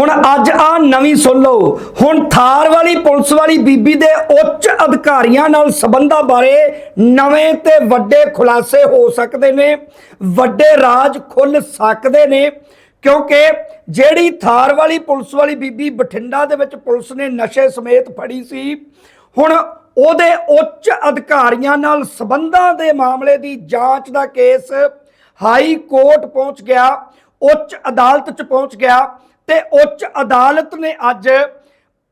ਹੁਣ ਅੱਜ ਆ ਨਵੀਂ ਸੁਣ ਲਓ। ਹੁਣ ਥਾਰ ਵਾਲੀ ਪੁਲਿਸ ਵਾਲੀ ਬੀਬੀ ਦੇ ਉੱਚ ਅਧਿਕਾਰੀਆਂ ਨਾਲ ਸਬੰਧਾਂ ਬਾਰੇ ਨਵੇਂ ਤੇ ਵੱਡੇ ਖੁਲਾਸੇ ਹੋ ਸਕਦੇ ਨੇ, ਵੱਡੇ ਰਾਜ ਖੁੱਲ ਸਕਦੇ ਨੇ, ਕਿਉਂਕਿ ਜਿਹੜੀ ਥਾਰ ਵਾਲੀ ਪੁਲਿਸ ਵਾਲੀ ਬੀਬੀ ਬਠਿੰਡਾ ਦੇ ਵਿੱਚ ਪੁਲਿਸ ਨੇ ਨਸ਼ੇ ਸਮੇਤ ਫੜੀ ਸੀ, ਹੁਣ ਉਹਦੇ ਉੱਚ ਅਧਿਕਾਰੀਆਂ ਨਾਲ ਸਬੰਧਾਂ ਦੇ ਮਾਮਲੇ ਦੀ ਜਾਂਚ ਦਾ ਕੇਸ ਹਾਈ ਕੋਰਟ ਪਹੁੰਚ ਗਿਆ, ਉੱਚ ਅਦਾਲਤ 'ਚ ਪਹੁੰਚ ਗਿਆ ਤੇ ਉੱਚ ਅਦਾਲਤ ਨੇ ਅੱਜ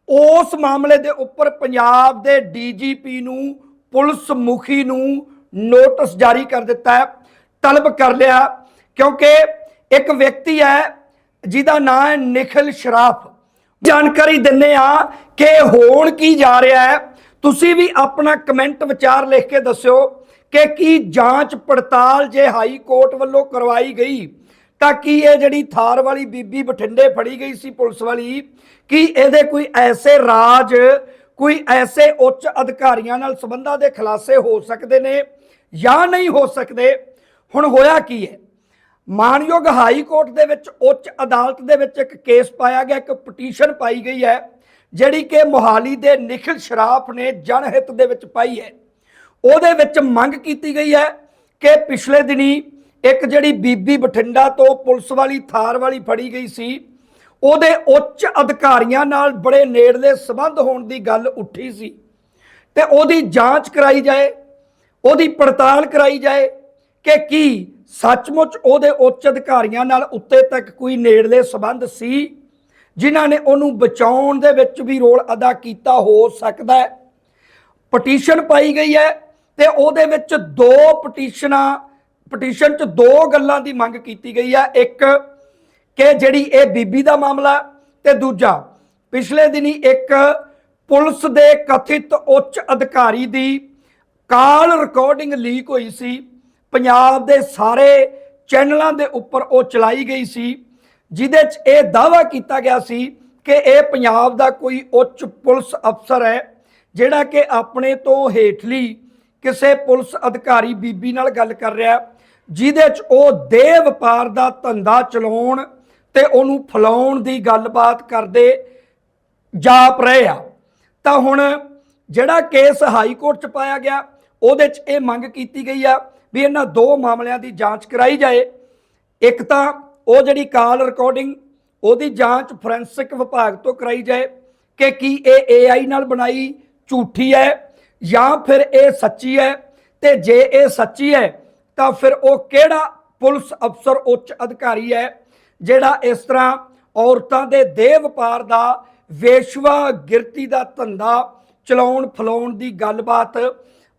ਉਸ ਮਾਮਲੇ ਦੇ ਉੱਪਰ ਪੰਜਾਬ ਦੇ ਡੀਜੀਪੀ ਨੂੰ, ਪੁਲਿਸ ਮੁਖੀ ਨੂੰ ਨੋਟਿਸ ਜਾਰੀ ਕਰ ਦਿੱਤਾ ਹੈ, ਤਲਬ ਕਰ ਲਿਆ, ਕਿਉਂਕਿ ਇੱਕ ਵਿਅਕਤੀ ਹੈ ਜਿਹਦਾ ਨਾਮ ਹੈ ਨਿਖਿਲ ਸ਼ਰਾਫ। ਜਾਣਕਾਰੀ ਦਿੰਨੇ ਆ ਕਿ ਹੋਣ ਕੀ ਜਾ ਰਿਹਾ ਹੈ। ਤੁਸੀਂ ਵੀ ਆਪਣਾ ਕਮੈਂਟ ਵਿਚਾਰ ਲਿਖ ਕੇ ਦੱਸਿਓ ਕਿ ਕੀ ਜਾਂਚ ਪੜਤਾਲ ਜੇ ਹਾਈ ਕੋਰਟ ਵੱਲੋਂ ਕਰਵਾਈ ਗਈ। ਤਾਂ ਕੀ ਇਹ ਜਿਹੜੀ ਥਾਰ ਵਾਲੀ ਬੀਬੀ ਬਠਿੰਡੇ ਫੜੀ ਗਈ ਸੀ ਪੁਲਿਸ ਵਾਲੀ, ਕੀ ਇਹਦੇ ਕੋਈ ਐਸੇ ਰਾਜ, ਕੋਈ ਐਸੇ ਉੱਚ ਅਧਿਕਾਰੀਆਂ ਨਾਲ ਸੰਬੰਧਾਂ ਦੇ ਖੁਲਾਸੇ ਹੋ ਸਕਦੇ ਨੇ ਜਾਂ ਨਹੀਂ ਹੋ ਸਕਦੇ? ਹੁਣ ਹੋਇਆ ਕੀ ਹੈ? ਮਾਨਯੋਗ ਹਾਈ ਕੋਰਟ ਦੇ ਵਿੱਚ ਉੱਚ ਅਦਾਲਤ ਦੇ ਵਿੱਚ ਇੱਕ ਕੇਸ ਪਾਇਆ ਗਿਆ, ਇੱਕ ਪਟੀਸ਼ਨ ਪਾਈ ਗਈ ਹੈ, ਜਿਹੜੀ ਕਿ ਮੋਹਾਲੀ ਦੇ ਨਿਖਿਲ ਸ਼ਰਾਫ ਨੇ ਜਨ ਹਿੱਤ ਦੇ ਵਿੱਚ ਪਾਈ ਹੈ। ਉਹਦੇ ਵਿੱਚ ਮੰਗ ਕੀਤੀ ਗਈ ਹੈ ਕਿ ਪਿਛਲੇ ਦਿਨੀ ਇੱਕ ਜਿਹੜੀ ਬੀਬੀ ਬਠਿੰਡਾ ਤੋਂ ਪੁਲਿਸ ਵਾਲੀ ਥਾਰ ਵਾਲੀ ਫੜੀ ਗਈ ਸੀ, ਉਹਦੇ ਉੱਚ ਅਧਿਕਾਰੀਆਂ ਨਾਲ ਬੜੇ ਨੇੜਲੇ ਸਬੰਧ ਹੋਣ ਦੀ ਗੱਲ ਉੱਠੀ ਸੀ। ਤੇ ਉਹਦੀ ਜਾਂਚ ਕਰਾਈ ਜਾਏ, ਉਹਦੀ ਪੜਤਾਲ ਕਰਾਈ ਜਾਏ ਕਿ ਕੀ ਸੱਚਮੁੱਚ ਉਹਦੇ ਉੱਚ ਅਧਿਕਾਰੀਆਂ ਨਾਲ ਉੱਤੇ ਤੱਕ ਕੋਈ ਨੇੜਲੇ ਸਬੰਧ ਸੀ, ਜਿਨ੍ਹਾਂ ਨੇ ਉਹਨੂੰ ਬਚਾਉਣ ਦੇ ਵਿੱਚ ਵੀ ਰੋਲ ਅਦਾ ਕੀਤਾ ਹੋ ਸਕਦਾ ਹੈ। ਪਟੀਸ਼ਨ ਪਾਈ ਗਈ ਹੈ ਤੇ ਉਹਦੇ ਵਿੱਚ ਦੋ ਪਟੀਸ਼ਨਾਂ ਪਟੀਸ਼ਨ 'ਚ ਦੋ ਗੱਲਾਂ ਦੀ ਮੰਗ ਕੀਤੀ ਗਈ ਹੈ ਇੱਕ ਕਿ ਜਿਹੜੀ ਇਹ ਬੀਬੀ ਦਾ ਮਾਮਲਾ ਤੇ ਦੂਜਾ ਪਿਛਲੇ ਦਿਨੀ ਇੱਕ ਪੁਲਿਸ ਦੇ ਕਥਿਤ ਉੱਚ ਅਧਿਕਾਰੀ ਦੀ ਕਾਲ ਰਿਕਾਰਡਿੰਗ ਲੀਕ ਹੋਈ ਸੀ। ਪੰਜਾਬ ਦੇ ਸਾਰੇ ਚੈਨਲਾਂ ਦੇ ਉੱਪਰ ਉਹ ਚਲਾਈ ਗਈ ਸੀ, ਜਿਹਦੇ 'ਚ ਇਹ ਦਾਅਵਾ ਕੀਤਾ ਗਿਆ ਸੀ ਕਿ ਇਹ ਪੰਜਾਬ ਦਾ ਕੋਈ ਉੱਚ ਪੁਲਿਸ ਅਫਸਰ ਹੈ, ਜਿਹੜਾ ਕਿ ਆਪਣੇ ਤੋਂ ਹੇਠਲੀ ਕਿਸੇ ਪੁਲਿਸ ਅਧਿਕਾਰੀ ਬੀਬੀ ਨਾਲ ਗੱਲ ਕਰ ਰਿਹਾ। ਜਿਹਦੇ 'ਚ ਉਹ ਦੇਹ ਵਪਾਰ ਦਾ ਧੰਦਾ ਚਲਾਉਣ ਤੇ ਉਹਨੂੰ ਫਲਾਉਣ ਦੀ ਗੱਲਬਾਤ ਕਰਦੇ ਜਾਪ ਰਹੇ ਆ। ਤਾਂ ਹੁਣ ਜਿਹੜਾ ਕੇਸ ਹਾਈ ਕੋਰਟ 'ਚ ਪਾਇਆ ਗਿਆ, ਉਹਦੇ 'ਚ ਇਹ ਮੰਗ ਕੀਤੀ ਗਈ ਆ ਵੀ ਇਹਨਾਂ ਦੋ ਮਾਮਲਿਆਂ ਦੀ ਜਾਂਚ ਕਰਾਈ ਜਾਏ। ਇੱਕ ਤਾਂ ਉਹ ਜਿਹੜੀ ਕਾਲ ਰਿਕਾਰਡਿੰਗ, ਉਹਦੀ ਜਾਂਚ ਫੋਰੈਂਸਿਕ ਵਿਭਾਗ ਤੋਂ ਕਰਾਈ ਜਾਏ ਕਿ ਕੀ ਇਹ AI ਨਾਲ ਬਣਾਈ ਝੂਠੀ ਹੈ ਜਾਂ ਫਿਰ ਇਹ ਸੱਚੀ ਹੈ ਤੇ ਜੇ ਇਹ ਸੱਚੀ ਹੈ ਤਾਂ ਫਿਰ ਉਹ ਕਿਹੜਾ ਪੁਲਿਸ ਅਫਸਰ ਉੱਚ ਅਧਿਕਾਰੀ ਹੈ, ਜਿਹੜਾ ਇਸ ਤਰ੍ਹਾਂ ਔਰਤਾਂ ਦੇ ਦੇਹ ਵਪਾਰ ਦਾ ਵੇਸ਼ਵਾ ਗਿਰਤੀ ਦਾ ਧੰਦਾ ਚਲਾਉਣ ਫਲਾਉਣ ਦੀ ਗੱਲਬਾਤ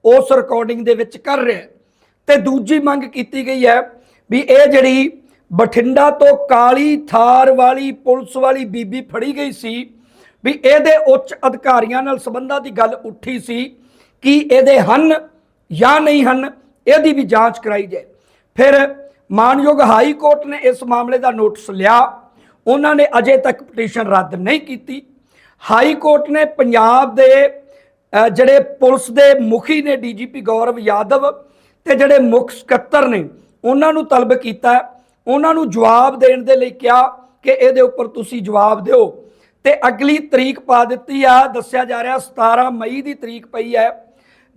ਉਸ ਰਿਕਾਰਡਿੰਗ ਦੇ ਵਿੱਚ ਕਰ ਰਿਹਾ ਹੈ। ਤੇ ਦੂਜੀ ਮੰਗ ਕੀਤੀ ਗਈ ਹੈ ਵੀ ਇਹ ਜਿਹੜੀ ਬਠਿੰਡਾ ਤੋਂ ਕਾਲੀ ਥਾਰ ਵਾਲੀ ਪੁਲਿਸ ਵਾਲੀ ਬੀਬੀ ਫੜੀ ਗਈ ਸੀ, ਵੀ ਇਹਦੇ ਉੱਚ ਅਧਿਕਾਰੀਆਂ ਨਾਲ ਸੰਬੰਧਾਂ ਦੀ ਗੱਲ ਉੱਠੀ ਸੀ ਕਿ ਇਹਦੇ ਹਨ ਜਾਂ ਨਹੀਂ ਹਨ ਇਹਦੀ ਵੀ ਜਾਂਚ ਕਰਾਈ ਜਾਏ। ਫਿਰ ਮਾਨਯੋਗ ਹਾਈ ਕੋਰਟ ਨੇ ਇਸ ਮਾਮਲੇ ਦਾ ਨੋਟਿਸ ਲਿਆ। ਉਹਨਾਂ ਨੇ ਅਜੇ ਤੱਕ ਪਟੀਸ਼ਨ ਰੱਦ ਨਹੀਂ ਕੀਤੀ। ਹਾਈ ਕੋਰਟ ਨੇ ਪੰਜਾਬ ਦੇ ਜਿਹੜੇ ਪੁਲਿਸ ਦੇ ਮੁਖੀ ਨੇ ਡੀਜੀਪੀ ਗੌਰਵ ਯਾਦਵ ਤੇ ਜਿਹੜੇ ਮੁੱਖ ਸਕੱਤਰ ਨੇ, ਉਹਨਾਂ ਨੂੰ ਤਲਬ ਕੀਤਾ। ਉਹਨਾਂ ਨੂੰ ਜਵਾਬ ਦੇਣ ਦੇ ਲਈ ਕਿਹਾ ਕਿ ਇਹਦੇ ਉੱਪਰ ਤੁਸੀਂ ਜਵਾਬ ਦਿਓ। ਤੇ ਅਗਲੀ ਤਰੀਕ ਪਾ ਦਿੱਤੀ ਆ। ਦੱਸਿਆ ਜਾ ਰਿਹਾ 17 ਮਈ ਦੀ ਤਰੀਕ ਪਈ ਹੈ।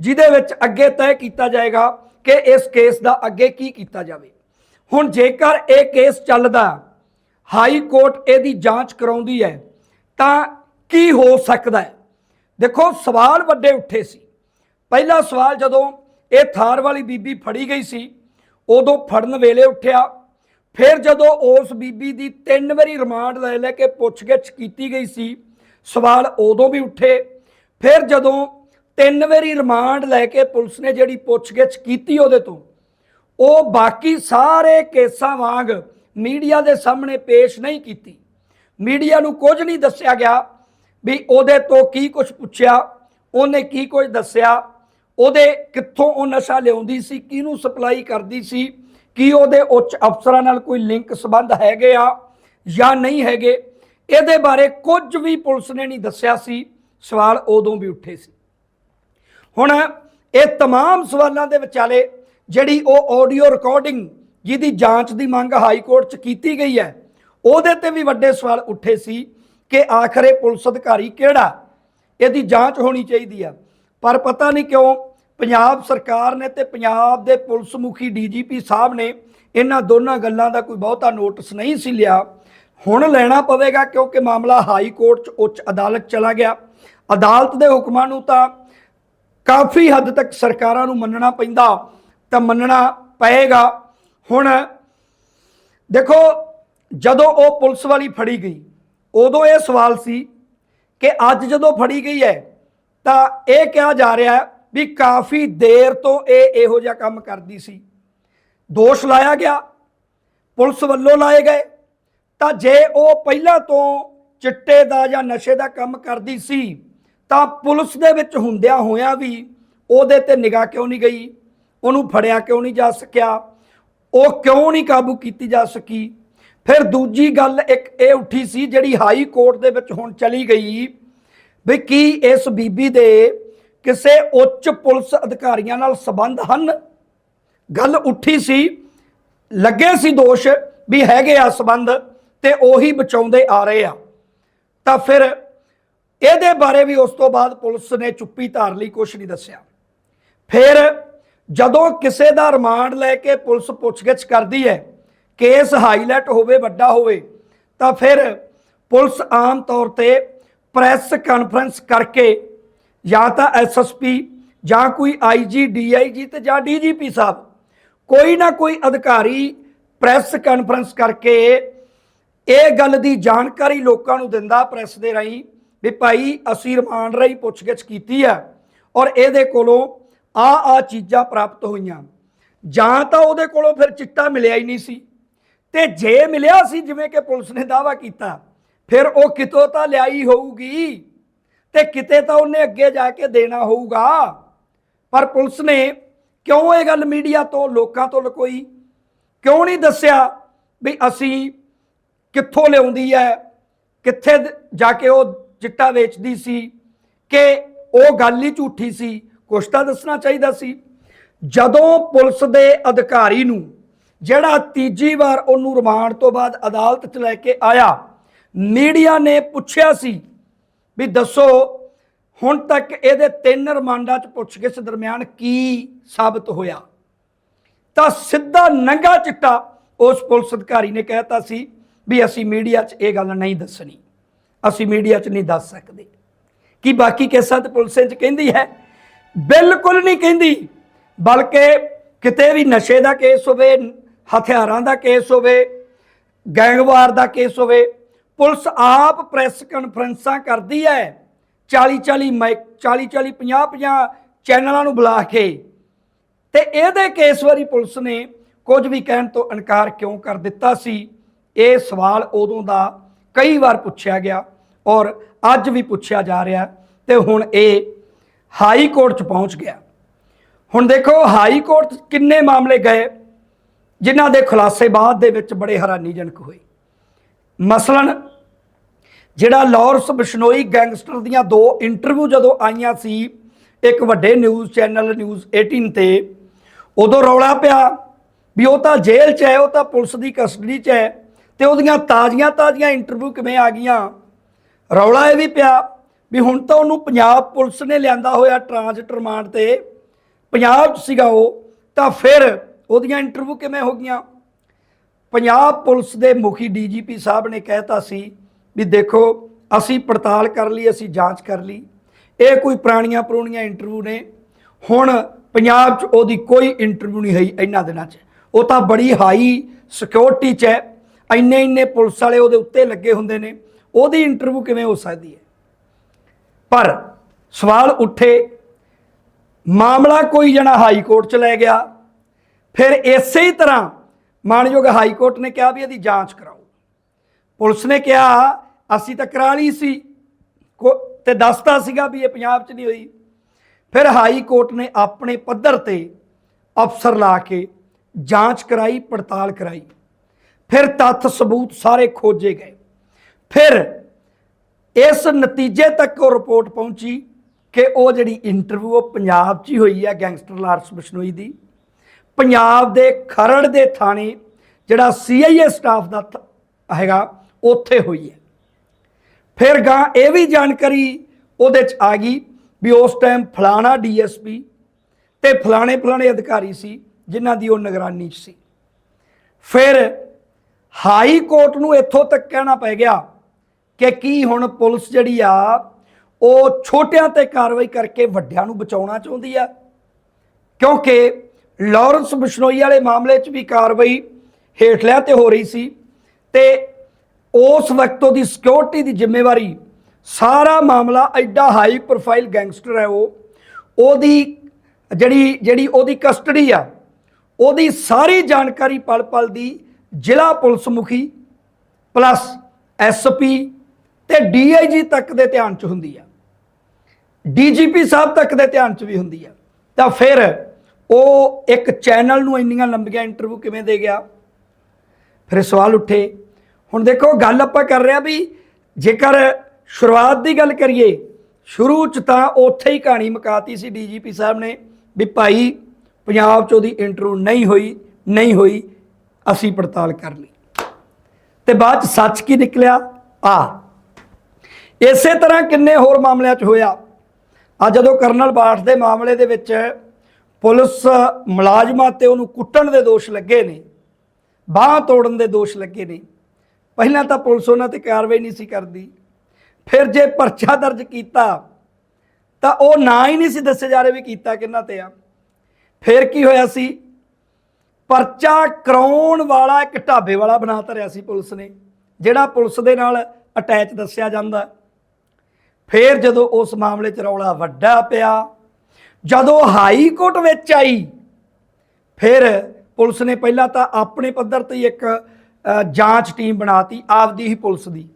ਜਿਹਦੇ ਵਿੱਚ ਅੱਗੇ ਤੈਅ ਕੀਤਾ ਜਾਏਗਾ ਕਿ ਇਸ ਕੇਸ ਦਾ ਅੱਗੇ ਕੀ ਕੀਤਾ ਜਾਵੇ। ਹੁਣ ਜੇਕਰ ਇਹ ਕੇਸ ਚੱਲਦਾ, ਹਾਈ ਕੋਰਟ ਇਹਦੀ ਜਾਂਚ ਕਰਾਉਂਦੀ ਹੈ, ਤਾਂ ਕੀ ਹੋ ਸਕਦਾ ਹੈ? ਦੇਖੋ, ਸਵਾਲ ਵੱਡੇ ਉੱਠੇ ਸੀ। ਪਹਿਲਾ ਸਵਾਲ ਜਦੋਂ ਇਹ ਥਾਰ ਵਾਲੀ ਬੀਬੀ ਫੜੀ ਗਈ ਸੀ, ਉਦੋਂ ਫੜਨ ਵੇਲੇ ਉੱਠਿਆ। ਫਿਰ ਜਦੋਂ ਉਸ ਬੀਬੀ ਦੀ ਤਿੰਨ ਵਾਰੀ ਰਿਮਾਂਡ ਲੈ ਲੈ ਕੇ ਪੁੱਛਗਿੱਛ ਕੀਤੀ ਗਈ ਸੀ, ਸਵਾਲ ਉਦੋਂ ਵੀ ਉੱਠੇ। ਫਿਰ ਜਦੋਂ ਤਿੰਨ ਵਾਰੀ ਰਿਮਾਂਡ ਲੈ ਕੇ ਪੁਲਿਸ ਨੇ ਜਿਹੜੀ ਪੁੱਛਗਿੱਛ ਕੀਤੀ ਉਹਦੇ ਤੋਂ, ਉਹ ਬਾਕੀ ਸਾਰੇ ਕੇਸਾਂ ਵਾਂਗ ਮੀਡੀਆ ਦੇ ਸਾਹਮਣੇ ਪੇਸ਼ ਨਹੀਂ ਕੀਤੀ। ਮੀਡੀਆ ਨੂੰ ਕੁਝ ਨਹੀਂ ਦੱਸਿਆ ਗਿਆ ਵੀ ਉਹਦੇ ਤੋਂ ਕੀ ਕੁਝ ਪੁੱਛਿਆ, ਉਹਨੇ ਕੀ ਕੁਝ ਦੱਸਿਆ, ਉਹਦੇ ਕਿੱਥੋਂ ਉਹ ਨਸ਼ਾ ਲਿਆਉਂਦੀ ਸੀ, ਕਿਹਨੂੰ ਸਪਲਾਈ ਕਰਦੀ ਸੀ, ਕੀ ਉਹਦੇ ਉੱਚ ਅਫਸਰਾਂ ਨਾਲ ਕੋਈ ਲਿੰਕ ਸੰਬੰਧ ਹੈਗੇ ਆ ਜਾਂ ਨਹੀਂ ਹੈਗੇ, ਇਹਦੇ ਬਾਰੇ ਕੁਝ ਵੀ ਪੁਲਿਸ ਨੇ ਨਹੀਂ ਦੱਸਿਆ ਸੀ, ਸਵਾਲ ਉਦੋਂ ਵੀ ਉੱਠੇ ਸੀ। ਹੁਣ ਇਹ तमाम ਸਵਾਲਾਂ ਦੇ ਵਿਚਾਲੇ ਜਿਹੜੀ ਉਹ ਆਡੀਓ ਰਿਕਾਰਡਿੰਗ ਜਿਹਦੀ ਜਾਂਚ ਦੀ ਮੰਗ ਹਾਈ ਕੋਰਟ 'ਚ ਕੀਤੀ ਗਈ ਹੈ ਉਹਦੇ ਤੇ ਵੀ ਵੱਡੇ ਸਵਾਲ ਉੱਠੇ ਸੀ ਕਿ ਆਖਰ ਇਹ ਪੁਲਿਸ ਅਧਿਕਾਰੀ ਕਿਹੜਾ ਇਹਦੀ ਜਾਂਚ ਹੋਣੀ ਚਾਹੀਦੀ ਆ ਪਰ ਪਤਾ ਨਹੀਂ ਕਿਉਂ ਪੰਜਾਬ ਸਰਕਾਰ ਨੇ ਤੇ ਪੰਜਾਬ ਦੇ ਪੁਲਿਸ ਮੁਖੀ ਡੀਜੀਪੀ ਸਾਹਿਬ ਨੇ ਇਹਨਾਂ ਦੋਨਾਂ ਗੱਲਾਂ ਦਾ ਕੋਈ ਬਹੁਤਾ ਨੋਟਿਸ ਨਹੀਂ ਸੀ ਲਿਆ ਹੁਣ ਲੈਣਾ ਪਵੇਗਾ ਕਿਉਂਕਿ ਮਾਮਲਾ ਹਾਈ ਕੋਰਟ ਚ ਉੱਚ ਅਦਾਲਤ ਚਲਾ ਗਿਆ ਅਦਾਲਤ ਦੇ ਹੁਕਮਾਂ ਨੂੰ ਤਾਂ ਕਾਫੀ ਹੱਦ ਤੱਕ ਸਰਕਾਰਾਂ ਨੂੰ ਮੰਨਣਾ ਪੈਂਦਾ, ਤਾਂ ਮੰਨਣਾ ਪਏਗਾ। ਹੁਣ ਦੇਖੋ, ਜਦੋਂ ਉਹ ਪੁਲਿਸ ਵਾਲੀ ਫੜੀ ਗਈ, ਉਦੋਂ ਇਹ ਸਵਾਲ ਸੀ ਕਿ ਅੱਜ ਜਦੋਂ ਫੜੀ ਗਈ ਹੈ, ਤਾਂ ਇਹ ਕਿਹਾ ਜਾ ਰਿਹਾ ਹੈ ਵੀ ਕਾਫੀ ਦੇਰ ਤੋਂ ਇਹ ਇਹੋ ਜਿਹਾ ਕੰਮ ਕਰਦੀ ਸੀ। ਦੋਸ਼ ਲਾਇਆ ਗਿਆ, ਪੁਲਿਸ ਵੱਲੋਂ ਲਾਏ ਗਏ। ਤਾਂ ਜੇ ਉਹ ਪਹਿਲਾਂ ਤੋਂ ਚਿੱਟੇ ਦਾ ਜਾਂ ਨਸ਼ੇ ਦਾ ਕੰਮ ਕਰਦੀ ਸੀ ਤਾਂ ਪੁਲਿਸ ਦੇ ਵਿੱਚ ਹੁੰਦਿਆਂ ਹੋਇਆਂ ਵੀ ਉਹਦੇ ਤੇ ਨਿਗਾਹ ਕਿਉਂ ਨਹੀਂ ਗਈ? ਉਹਨੂੰ ਫੜਿਆ ਕਿਉਂ ਨਹੀਂ ਜਾ ਸਕਿਆ? ਉਹ ਕਿਉਂ ਨਹੀਂ ਕਾਬੂ ਕੀਤੀ ਜਾ ਸਕੀ? ਫਿਰ ਦੂਜੀ ਗੱਲ ਇੱਕ ਇਹ ਉੱਠੀ ਸੀ ਜਿਹੜੀ ਹਾਈ ਕੋਰਟ ਦੇ ਵਿੱਚ ਹੁਣ ਚਲੀ ਗਈ ਵੀ ਕੀ ਇਸ ਬੀਬੀ ਦੇ ਕਿਸੇ ਉੱਚ ਪੁਲਿਸ ਅਧਿਕਾਰੀਆਂ ਨਾਲ ਸੰਬੰਧ ਹਨ? ਗੱਲ ਉੱਠੀ ਸੀ, ਲੱਗੇ ਸੀ ਦੋਸ਼ ਵੀ ਹੈਗੇ ਆ ਸੰਬੰਧ ਤੇ ਉਹੀ ਬਚਾਉਂਦੇ ਆ ਰਹੇ ਆ। ਤਾਂ ਫਿਰ ਇਹਦੇ ਬਾਰੇ ਵੀ ਉਸ ਤੋਂ ਬਾਅਦ ਪੁਲਿਸ ਨੇ ਚੁੱਪੀ ਧਾਰ ਲਈ ਕੁਝ ਨਹੀਂ ਦੱਸਿਆ। ਫਿਰ ਜਦੋਂ ਕਿਸੇ ਦਾ ਰਿਮਾਂਡ ਲੈ ਕੇ ਪੁਲਿਸ ਪੁੱਛਗਿੱਛ ਕਰਦੀ ਹੈ, ਕੇਸ ਹਾਈਲਾਈਟ ਹੋਵੇ, ਵੱਡਾ ਹੋਵੇ, ਤਾਂ ਫਿਰ ਪੁਲਿਸ ਆਮ ਤੌਰ ਤੇ ਪ੍ਰੈਸ ਕਾਨਫਰੰਸ ਕਰਕੇ ਜਾਂ ਤਾਂ ਐਸਐਸਪੀ ਜਾਂ ਕੋਈ ਆਈਜੀ ਡੀਆਈਜੀ ਤੇ ਜਾਂ ਡੀਜੀਪੀ ਸਾਹਿਬ, ਕੋਈ ਨਾ ਕੋਈ ਅਧਿਕਾਰੀ ਪ੍ਰੈਸ ਕਾਨਫਰੰਸ ਕਰਕੇ ਇਹ ਗੱਲ ਦੀ ਜਾਣਕਾਰੀ ਲੋਕਾਂ ਨੂੰ ਦਿੰਦਾ, ਪ੍ਰੈਸ ਦੇ ਰਾਹੀਂ। ਵੀ ਭਾਈ ਅਸੀਂ ਰਿਮਾਂਡ ਰਾਹੀਂ ਪੁੱਛਗਿੱਛ ਕੀਤੀ ਆ ਔਰ ਇਹਦੇ ਕੋਲੋਂ ਆ ਆ ਚੀਜ਼ਾਂ ਪ੍ਰਾਪਤ ਹੋਈਆਂ। ਜਾਂ ਤਾਂ ਉਹਦੇ ਕੋਲੋਂ ਫਿਰ ਚਿੱਟਾ ਮਿਲਿਆ ਹੀ ਨਹੀਂ ਸੀ। ਤੇ ਜੇ ਮਿਲਿਆ ਸੀ, ਜਿਵੇਂ ਕਿ ਪੁਲਿਸ ਨੇ ਦਾਵਾ ਕੀਤਾ, ਫਿਰ ਉਹ ਕਿਤੋਂ ਤਾਂ ਲਿਆਈ ਹੋਊਗੀ ਤੇ ਕਿਤੇ ਤਾਂ ਉਹਨੇ ਅੱਗੇ ਜਾ ਕੇ ਦੇਣਾ ਹੋਊਗਾ। ਪਰ ਪੁਲਿਸ ਨੇ ਕਿਉਂ ਇਹ ਗੱਲ ਮੀਡੀਆ ਤੋਂ, ਲੋਕਾਂ ਤੋਂ ਲਕੋਈ? ਕਿਉਂ ਨਹੀਂ ਦੱਸਿਆ ਵੀ ਅਸੀਂ ਕਿੱਥੋਂ ਲਿਆਉਂਦੀ ਹੈ? ਕਿੱਥੇ ਜਾ ਕੇ ਉਹ ਚਿੱਟਾ ਵੇਚਦੀ ਸੀ ਕਿ ਉਹ ਗੱਲ ਹੀ ਝੂਠੀ ਸੀ, ਕੁਛ ਤਾਂ ਦੱਸਣਾ ਚਾਹੀਦਾ ਸੀ। ਜਦੋਂ ਪੁਲਿਸ ਦੇ ਅਧਿਕਾਰੀ ਨੂੰ ਜਿਹੜਾ ਤੀਜੀ ਵਾਰ ਉਹਨੂੰ ਰਿਮਾਂਡ ਤੋਂ ਬਾਅਦ ਅਦਾਲਤ 'ਚ ਲੈ ਕੇ ਆਇਆ, ਮੀਡੀਆ ਨੇ ਪੁੱਛਿਆ ਸੀ ਵੀ ਦੱਸੋ, ਹੁਣ ਤੱਕ ਇਹਦੇ ਤਿੰਨ ਰਿਮਾਂਡਾਂ 'ਚ ਪੁੱਛਗਿੱਛ ਦਰਮਿਆਨ ਕੀ ਸਾਬਤ ਹੋਇਆ? ਤਾਂ ਸਿੱਧਾ ਨੰਗਾ ਚਿੱਟਾ ਉਸ ਪੁਲਿਸ ਅਧਿਕਾਰੀ ਨੇ ਕਹਿਤਾ ਸੀ ਵੀ ਅਸੀਂ ਮੀਡੀਆ 'ਚ ਇਹ ਗੱਲ ਨਹੀਂ ਦੱਸਣੀ। ਅਸੀਂ ਮੀਡੀਆ 'ਚ ਨਹੀਂ ਦੱਸ ਸਕਦੇ। ਕੀ ਬਾਕੀ ਕੇਸਾਂ ਤੇ ਪੁਲਿਸ 'ਚ ਕਹਿੰਦੀ ਹੈ? ਬਿਲਕੁਲ ਨਹੀਂ ਕਹਿੰਦੀ। ਬਲਕਿ ਕਿਤੇ ਵੀ ਨਸ਼ੇ ਦਾ ਕੇਸ ਹੋਵੇ, ਹਥਿਆਰਾਂ ਦਾ ਕੇਸ ਹੋਵੇ, ਗੈਂਗਵਾਰ ਦਾ ਕੇਸ ਹੋਵੇ, ਪੁਲਿਸ ਆਪ ਪ੍ਰੈਸ ਕਾਨਫਰੰਸਾਂ ਕਰਦੀ ਹੈ। 40 40 ਮਾਈਕ 40 40 50 50 ਚੈਨਲਾਂ ਨੂੰ ਬੁਲਾ ਕੇ। ਤੇ ਇਹਦੇ ਕੇਸ ਵਾਰੀ ਪੁਲਿਸ ਨੇ ਕੁਝ ਵੀ ਕਹਿਣ ਤੋਂ ਇਨਕਾਰ ਕਿਉਂ ਕਰ ਦਿੱਤਾ ਸੀ? ਇਹ ਸਵਾਲ ਉਦੋਂ ਦਾ ਕਈ ਵਾਰ ਪੁੱਛਿਆ ਗਿਆ। ਔਰ ਅੱਜ ਵੀ ਪੁੱਛਿਆ ਜਾ ਰਿਹਾ ਤੇ ਹੁਣ ਇਹ ਹਾਈ ਕੋਰਟ 'ਚ ਪਹੁੰਚ ਗਿਆ। ਹੁਣ ਦੇਖੋ ਹਾਈ ਕੋਰਟ 'ਚ ਕਿੰਨੇ ਮਾਮਲੇ ਗਏ ਜਿਨ੍ਹਾਂ ਦੇ ਖੁਲਾਸੇ ਬਾਅਦ ਦੇ ਵਿੱਚ ਬੜੇ ਹੈਰਾਨੀਜਨਕ ਹੋਏ। ਮਸਲਨ ਜਿਹੜਾ ਲਾਰੈਂਸ ਬਿਸ਼ਨੋਈ ਗੈਂਗਸਟਰ ਦੀਆਂ ਦੋ ਇੰਟਰਵਿਊ ਜਦੋਂ ਆਈਆਂ ਸੀ, ਇੱਕ ਵੱਡੇ ਨਿਊਜ਼ ਚੈਨਲ ਨਿਊਜ਼ 18 ਤੇ, ਉਦੋਂ ਰੌਲਾ ਪਿਆ ਵੀ ਉਹ ਤਾਂ ਜੇਲ੍ਹ 'ਚ ਹੈ, ਉਹ ਤਾਂ ਪੁਲਿਸ ਦੀ ਕਸਟਡੀ 'ਚ ਹੈ ਤੇ ਉਹਦੀਆਂ ਤਾਜ਼ੀਆਂ ਤਾਜ਼ੀਆਂ ਇੰਟਰਵਿਊ ਕਿਵੇਂ ਆ ਗਈਆਂ? ਰੌਲਾ ਇਹ ਵੀ ਪਿਆ ਵੀ ਹੁਣ ਤਾਂ ਉਹਨੂੰ ਪੰਜਾਬ ਪੁਲਿਸ ਨੇ ਲਿਆਂਦਾ ਹੋਇਆ ਟ੍ਰਾਂਜ਼ਿਟ ਰਿਮਾਂਡ ਤੇ। ਪੰਜਾਬ 'ਚ ਸੀਗਾ ਉਹ, ਤਾਂ ਫਿਰ ਉਹਦੀਆਂ ਇੰਟਰਵਿਊ ਕਿਵੇਂ ਹੋ ਗਈਆਂ? ਪੰਜਾਬ ਪੁਲਿਸ ਦੇ ਮੁਖੀ ਡੀਜੀਪੀ ਸਾਹਿਬ ਨੇ ਕਹਿਤਾ ਸੀ ਵੀ ਦੇਖੋ, ਅਸੀਂ ਪੜਤਾਲ ਕਰ ਲਈ, ਅਸੀਂ ਜਾਂਚ ਕਰ ਲਈ। ਇਹ ਕੋਈ ਪੁਰਾਣੀਆਂ ਪੁਰਾਣੀਆਂ ਇੰਟਰਵਿਊ ਨੇ। ਹੁਣ ਪੰਜਾਬ 'ਚ ਉਹਦੀ ਕੋਈ ਇੰਟਰਵਿਊ ਨਹੀਂ ਹੋਈ ਇਹਨਾਂ ਦਿਨਾਂ 'ਚ। ਉਹ ਤਾਂ ਬੜੀ ਹਾਈ ਸਿਕਿਉਰਿਟੀ 'ਚ ਹੈ। ਇੰਨੇ ਇੰਨੇ ਪੁਲਿਸ ਵਾਲੇ ਉਹਦੇ ਉੱਤੇ ਲੱਗੇ ਹੁੰਦੇ ਨੇ। ਉਹਦੀ ਇੰਟਰਵਿਊ ਕਿਵੇਂ ਹੋ ਸਕਦੀ ਹੈ? ਪਰ ਸਵਾਲ ਉੱਠੇ, ਮਾਮਲਾ ਕੋਈ ਜਣਾ ਹਾਈ ਕੋਰਟ ਚ ਲੈ ਗਿਆ, ਫਿਰ ਇਸੇ ਹੀ ਤਰ੍ਹਾਂ ਮਾਨਯੋਗ ਹਾਈ ਕੋਰਟ ਨੇ ਕਿਹਾ ਵੀ ਇਹਦੀ ਜਾਂਚ ਕਰਾਓ। ਪੁਲਿਸ ਨੇ ਕਿਹਾ, ਅਸੀਂ ਤਾਂ ਕਰਾ ਲਈ ਸੀ, ਕੋ- ਤੇ ਦੱਸਤਾ ਸੀਗਾ ਵੀ ਇਹ ਪੰਜਾਬ 'ਚ ਨਹੀਂ ਹੋਈ। ਫਿਰ ਹਾਈ ਕੋਰਟ ਨੇ ਆਪਣੇ ਪੱਧਰ ਤੇ ਅਫਸਰ ਲਾ ਕੇ ਜਾਂਚ ਕਰਾਈ, ਪੜਤਾਲ ਕਰਾਈ। ਫਿਰ ਤੱਥ ਸਬੂਤ ਸਾਰੇ ਖੋਜੇ ਗਏ। ਫਿਰ ਇਸ ਨਤੀਜੇ ਤੱਕ ਉਹ ਰਿਪੋਰਟ ਪਹੁੰਚੀ ਕਿ ਉਹ ਜਿਹੜੀ ਇੰਟਰਵਿਊ ਉਹ ਪੰਜਾਬ 'ਚ ਹੀ ਹੋਈ ਹੈ ਗੈਂਗਸਟਰ ਲਾਰਸ ਬਿਸ਼ਨੋਈ ਦੀ। ਪੰਜਾਬ ਦੇ ਖਰੜ ਦੇ ਥਾਣੇ ਜਿਹੜਾ ਸੀਆਈਏ ਸਟਾਫ ਦਾ ਹੈਗਾ, ਉੱਥੇ ਹੋਈ ਹੈ। ਫਿਰ ਗਾਂ ਇਹ ਵੀ ਜਾਣਕਾਰੀ ਉਹਦੇ ਚ ਆ ਗਈ ਵੀ ਉਸ ਟਾਈਮ ਫਲਾਣਾ ਡੀਐਸਪੀ ਤੇ ਫਲਾਣੇ ਫਲਾਣੇ ਅਧਿਕਾਰੀ ਸੀ, ਜਿਨ੍ਹਾਂ ਦੀ ਉਹ ਨਿਗਰਾਨੀ 'ਚ ਸੀ। ਫਿਰ ਹਾਈ ਕੋਰਟ ਨੂੰ ਇੱਥੋਂ ਤੱਕ ਕਹਿਣਾ ਪੈ ਗਿਆ ਕਿ ਕੀ ਹੁਣ ਪੁਲਿਸ ਜਿਹੜੀ ਆ, ਉਹ ਛੋਟਿਆਂ ਤੇ ਕਾਰਵਾਈ ਕਰਕੇ ਵੱਡਿਆਂ ਨੂੰ ਬਚਾਉਣਾ ਚਾਹੁੰਦੀ ਆ? ਕਿਉਂਕਿ ਲਾਰੈਂਸ ਬਿਸ਼ਨੋਈ ਵਾਲੇ ਮਾਮਲੇ 'ਚ ਵੀ ਕਾਰਵਾਈ ਹੇਠਲਿਆਂ ਤੇ ਹੋ ਰਹੀ ਸੀ ਤੇ ਉਸ ਵਕਤ ਉਹਦੀ ਸਿਕਿਉਰਿਟੀ ਦੀ ਜ਼ਿੰਮੇਵਾਰੀ ਸਾਰਾ ਮਾਮਲਾ ਐਡਾ ਹਾਈ ਪ੍ਰੋਫਾਈਲ ਗੈਂਗਸਟਰ ਹੈ ਉਹ। ਉਹਦੀ ਜਿਹੜੀ ਜਿਹੜੀ ਉਹਦੀ ਕਸਟਡੀ ਆ, ਉਹਦੀ ਸਾਰੀ ਜਾਣਕਾਰੀ ਪਲ ਪਲ ਦੀ ਜ਼ਿਲ੍ਹਾ ਪੁਲਿਸ ਮੁਖੀ ਪਲੱਸ ਐਸਪੀ ਤੇ ਡੀਆਈਜੀ ਤੱਕ ਦੇ ਧਿਆਨ 'ਚ ਹੁੰਦੀ ਆ। ਡੀਜੀਪੀ ਸਾਹਿਬ ਤੱਕ ਦੇ ਧਿਆਨ 'ਚ ਵੀ ਹੁੰਦੀ ਆ। ਤਾਂ ਫਿਰ ਉਹ ਇੱਕ ਚੈਨਲ ਨੂੰ ਇੰਨੀਆਂ ਲੰਬੀਆਂ ਇੰਟਰਵਿਊ ਕਿਵੇਂ ਦੇ ਗਿਆ? ਫਿਰ ਸਵਾਲ ਉੱਠੇ। ਹੁਣ ਦੇਖੋ, ਗੱਲ ਆਪਾਂ ਕਰ ਰਹੇ ਆ ਵੀ ਜੇਕਰ ਸ਼ੁਰੂਆਤ ਦੀ ਗੱਲ ਕਰੀਏ, ਸ਼ੁਰੂ ਚ ਤਾਂ ਉੱਥੇ ਹੀ ਕਹਾਣੀ ਮਕਾਤੀ ਸੀ ਡੀਜੀਪੀ ਸਾਹਿਬ ਨੇ ਵੀ ਭਾਈ ਪੰਜਾਬ ਚ ਉਹਦੀ ਇੰਟਰਵਿਊ ਨਹੀਂ ਹੋਈ ਨਹੀਂ ਹੋਈ, ਅਸੀਂ ਪੜਤਾਲ ਕਰ ਲਈ। ਤੇ ਬਾਅਦ ਚ ਸੱਚ ਕੀ ਨਿਕਲਿਆ? ਆ। ਇਸੇ ਤਰ੍ਹਾਂ ਕਿੰਨੇ ਹੋਰ ਮਾਮਲਿਆਂ 'ਚ ਹੋਇਆ। ਆ ਜਦੋਂ ਕਰਨਲ ਬਾਠ ਦੇ ਮਾਮਲੇ ਦੇ ਵਿੱਚ ਪੁਲਿਸ ਮੁਲਾਜ਼ਮਾਂ ਤੇ ਉਹਨੂੰ ਕੁੱਟਣ ਦੇ ਦੋਸ਼ ਲੱਗੇ ਨੇ, ਬਾਹ ਤੋੜਨ ਦੇ ਦੋਸ਼ ਲੱਗੇ ਨੇ, ਪਹਿਲਾਂ ਤਾਂ ਪੁਲਿਸ ਉਹਨਾਂ ਤੇ ਕਾਰਵਾਈ ਨਹੀਂ ਸੀ ਕਰਦੀ। ਫਿਰ ਜੇ ਪਰਚਾ ਦਰਜ ਕੀਤਾ, ਤਾਂ ਉਹ ਨਾਂ ਹੀ ਨਹੀਂ ਸੀ ਦੱਸੇ ਜਾ ਰਹੇ ਵੀ ਕੀਤਾ ਕਿਹਨਾਂ ਤੇ ਆ। ਫਿਰ ਕੀ ਹੋਇਆ ਸੀ? ਪਰਚਾ ਕਰਾਉਣ ਵਾਲਾ ਇੱਕ ਢਾਬੇ ਵਾਲਾ ਬਣਾ ਧਰਿਆ ਸੀ ਪੁਲਿਸ ਨੇ, ਜਿਹੜਾ ਪੁਲਿਸ ਦੇ ਨਾਲ ਅਟੈਚ ਦੱਸਿਆ ਜਾਂਦਾ। ਫਿਰ ਜਦੋਂ ਉਸ ਮਾਮਲੇ 'ਚ ਰੌਲਾ ਵੱਡਾ ਪਿਆ, ਜਦੋਂ ਹਾਈ ਕੋਰਟ ਵਿੱਚ ਆਈ, ਫਿਰ ਪੁਲਿਸ ਨੇ ਪਹਿਲਾਂ ਤਾਂ ਆਪਣੇ ਪੱਧਰ ਤੇ ਇੱਕ ਜਾਂਚ ਟੀਮ ਬਣਾਤੀ ਆਪਦੀ ਹੀ ਪੁਲਿਸ ਦੀ।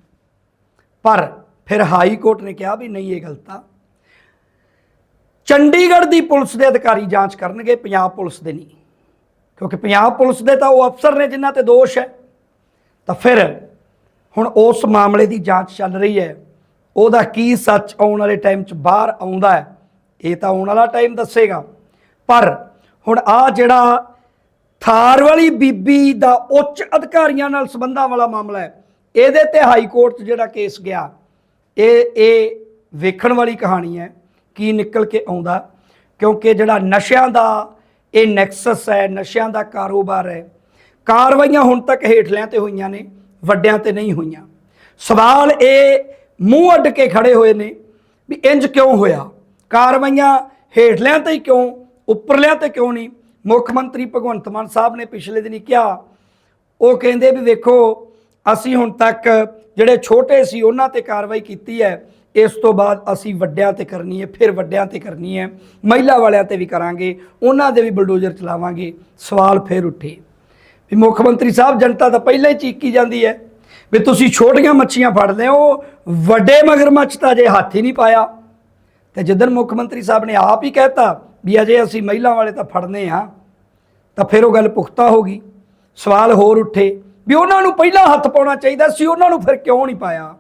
ਪਰ ਫਿਰ ਹਾਈ ਕੋਰਟ ਨੇ ਕਿਹਾ ਵੀ ਨਹੀਂ, ਇਹ ਗਲਤ ਆ। ਚੰਡੀਗੜ੍ਹ ਦੀ ਪੁਲਿਸ ਦੇ ਅਧਿਕਾਰੀ ਜਾਂਚ ਕਰਨਗੇ, ਪੰਜਾਬ ਪੁਲਿਸ ਦੇ ਨਹੀਂ। ਕਿਉਂਕਿ ਪੰਜਾਬ ਪੁਲਿਸ ਦੇ ਤਾਂ ਉਹ ਅਫਸਰ ਨੇ ਜਿਨ੍ਹਾਂ ਤੇ ਦੋਸ਼ ਹੈ। ਤਾਂ ਫਿਰ ਹੁਣ ਉਸ ਮਾਮਲੇ ਦੀ ਜਾਂਚ ਚੱਲ ਰਹੀ ਹੈ। ਉਹਦਾ ਕੀ ਸੱਚ ਆਉਣ ਵਾਲੇ ਟਾਈਮ 'ਚ ਬਾਹਰ ਆਉਂਦਾ ਹੈ, ਇਹ ਤਾਂ ਆਉਣ ਵਾਲਾ ਟਾਈਮ ਦੱਸੇਗਾ। ਪਰ ਹੁਣ ਆ ਜਿਹੜਾ ਥਾਰ ਵਾਲੀ ਬੀਬੀ ਦਾ ਉੱਚ ਅਧਿਕਾਰੀਆਂ ਨਾਲ ਸੰਬੰਧਾਂ ਵਾਲਾ ਮਾਮਲਾ ਹੈ, ਇਹਦੇ ਤੇ ਹਾਈ ਕੋਰਟ 'ਚ ਜਿਹੜਾ ਕੇਸ ਗਿਆ, ਇਹ ਇਹ ਵੇਖਣ ਵਾਲੀ ਕਹਾਣੀ ਹੈ ਕੀ ਨਿਕਲ ਕੇ ਆਉਂਦਾ, ਕਿਉਂਕਿ ਜਿਹੜਾ ਨਸ਼ਿਆਂ ਦਾ, ਇਹ ਨੈਕਸਸ ਹੈ, ਨਸ਼ਿਆਂ ਦਾ ਕਾਰੋਬਾਰ ਹੈ। ਕਾਰਵਾਈਆਂ ਹੁਣ ਤੱਕ ਹੇਠਲਿਆਂ ਤੇ ਹੋਈਆਂ ਨੇ, ਵੱਡਿਆਂ ਤੇ ਨਹੀਂ ਹੋਈਆਂ। ਸਵਾਲ ਇਹ ਮੂੰਹ ਅੱਡ ਕੇ ਖੜੇ ਹੋਏ ਨੇ ਵੀ ਇੰਜ ਕਿਉਂ ਹੋਇਆ? ਕਾਰਵਾਈਆਂ ਹੇਠਲਿਆਂ ਤੇ ਹੀ ਕਿਉਂ, ਉੱਪਰਲਿਆਂ ਤੇ ਕਿਉਂ ਨਹੀਂ? ਮੁੱਖ ਮੰਤਰੀ ਭਗਵੰਤ ਮਾਨ ਸਾਹਿਬ ਨੇ ਪਿਛਲੇ ਦਿਨੀ ਕਿਹਾ, ਉਹ ਕਹਿੰਦੇ ਵੀ ਵੇਖੋ, ਅਸੀਂ ਹੁਣ ਤੱਕ ਜਿਹੜੇ ਛੋਟੇ ਸੀ ਉਹਨਾਂ ਤੇ ਕਾਰਵਾਈ ਕੀਤੀ ਹੈ, ਇਸ ਤੋਂ ਬਾਅਦ ਅਸੀਂ ਵੱਡਿਆਂ ਤੇ ਕਰਨੀ ਹੈ, ਫਿਰ ਵੱਡਿਆਂ ਤੇ ਕਰਨੀ ਹੈ, ਮਹਿਲਾ ਵਾਲਿਆਂ ਤੇ ਵੀ ਕਰਾਂਗੇ, ਉਹਨਾਂ ਦੇ ਵੀ ਬਲਡੋਜ਼ਰ ਚਲਾਵਾਂਗੇ। ਸਵਾਲ ਫਿਰ ਉੱਠੇ। ਵੀ ਮੁੱਖ ਮੰਤਰੀ ਸਾਹਿਬ, ਜਨਤਾ ਤਾਂ ਪਹਿਲਾਂ ਹੀ ਚੀਕੀ ਜਾਂਦੀ ਹੈ। ਵੀ ਤੁਸੀਂ ਛੋਟੀਆਂ ਮੱਛੀਆਂ ਫੜਦੇ ਹੋ, ਵੱਡੇ ਮਗਰਮੱਛ ਤਾਂ ਜੇ ਹੱਥ ਹੀ ਨਹੀਂ ਪਾਇਆ। ਤੇ ਜਦੋਂ ਮੁੱਖ ਮੰਤਰੀ ਸਾਹਿਬ ਨੇ ਆਪ ਹੀ ਕਹਿਤਾ ਵੀ ਅਜੇ ਅਸੀਂ ਮਹਿਲਾ ਵਾਲੇ ਤਾਂ ਫੜਨੇ ਆ, ਤਾਂ ਫਿਰ ਉਹ ਗੱਲ ਪੁਖਤਾ ਹੋ ਗਈ। ਸਵਾਲ ਹੋਰ ਉੱਠੇ ਵੀ ਉਹਨਾਂ ਨੂੰ ਪਹਿਲਾਂ ਹੱਥ ਪਾਉਣਾ ਚਾਹੀਦਾ ਸੀ, ਉਹਨਾਂ ਨੂੰ ਫਿਰ ਕਿਉਂ ਨਹੀਂ ਪਾਇਆ?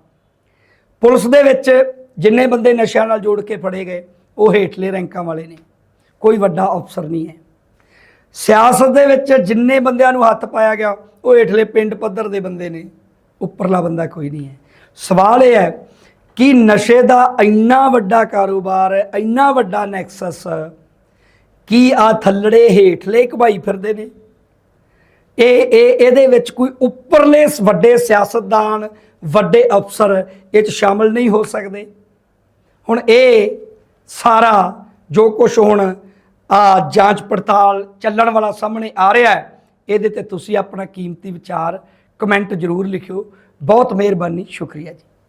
ਪੁਲਿਸ ਦੇ ਵਿੱਚ ਜਿੰਨੇ ਬੰਦੇ ਨਸ਼ਿਆਂ ਨਾਲ ਜੋੜ ਕੇ ਫੜੇ ਗਏ, ਉਹ ਹੇਠਲੇ ਰੈਂਕਾਂ ਵਾਲੇ ਨੇ। ਕੋਈ ਵੱਡਾ ਅਫਸਰ ਨਹੀਂ ਹੈ। ਸਿਆਸਤ ਦੇ ਵਿੱਚ ਜਿੰਨੇ ਬੰਦਿਆਂ ਨੂੰ ਹੱਥ ਪਾਇਆ ਗਿਆ, ਉਹ ਹੇਠਲੇ ਪਿੰਡ ਪੱਧਰ ਦੇ ਬੰਦੇ ਨੇ। ਉੱਪਰਲਾ ਬੰਦਾ ਕੋਈ ਨਹੀਂ ਹੈ। ਸਵਾਲ ਇਹ ਹੈ ਕਿ ਨਸ਼ੇ ਦਾ ਇੰਨਾ ਵੱਡਾ ਕਾਰੋਬਾਰ ਹੈ ਇੰਨਾ ਵੱਡਾ ਨੈਕਸਸ, ਕੀ ਆ ਥੱਲੜੇ ਹੇਠਲੇ ਘਵਾਈ ਫਿਰਦੇ ਨੇ? ਇਹ ਇਹ, ਇਹਦੇ ਵਿੱਚ ਕੋਈ ਉੱਪਰਲੇ ਵੱਡੇ ਸਿਆਸਤਦਾਨ, ਵੱਡੇ ਅਫਸਰ ਇਹ ਚ ਸ਼ਾਮਲ ਨਹੀਂ ਹੋ ਸਕਦੇ। ਹੁਣ ਇਹ ਸਾਰਾ ਜੋ ਕੁਝ ਹੁਣ ਆ ਜਾਂਚ ਪੜਤਾਲ ਚੱਲਣ ਵਾਲਾ ਸਾਹਮਣੇ ਆ ਰਿਹਾ ਹੈ, ਇਹਦੇ ਤੇ ਤੁਸੀਂ ਆਪਣਾ ਕੀਮਤੀ ਵਿਚਾਰ ਕਮੈਂਟ ਜ਼ਰੂਰ ਲਿਖਿਓ। ਬਹੁਤ ਮਿਹਰਬਾਨੀ ਸ਼ੁਕਰੀਆ ਜੀ।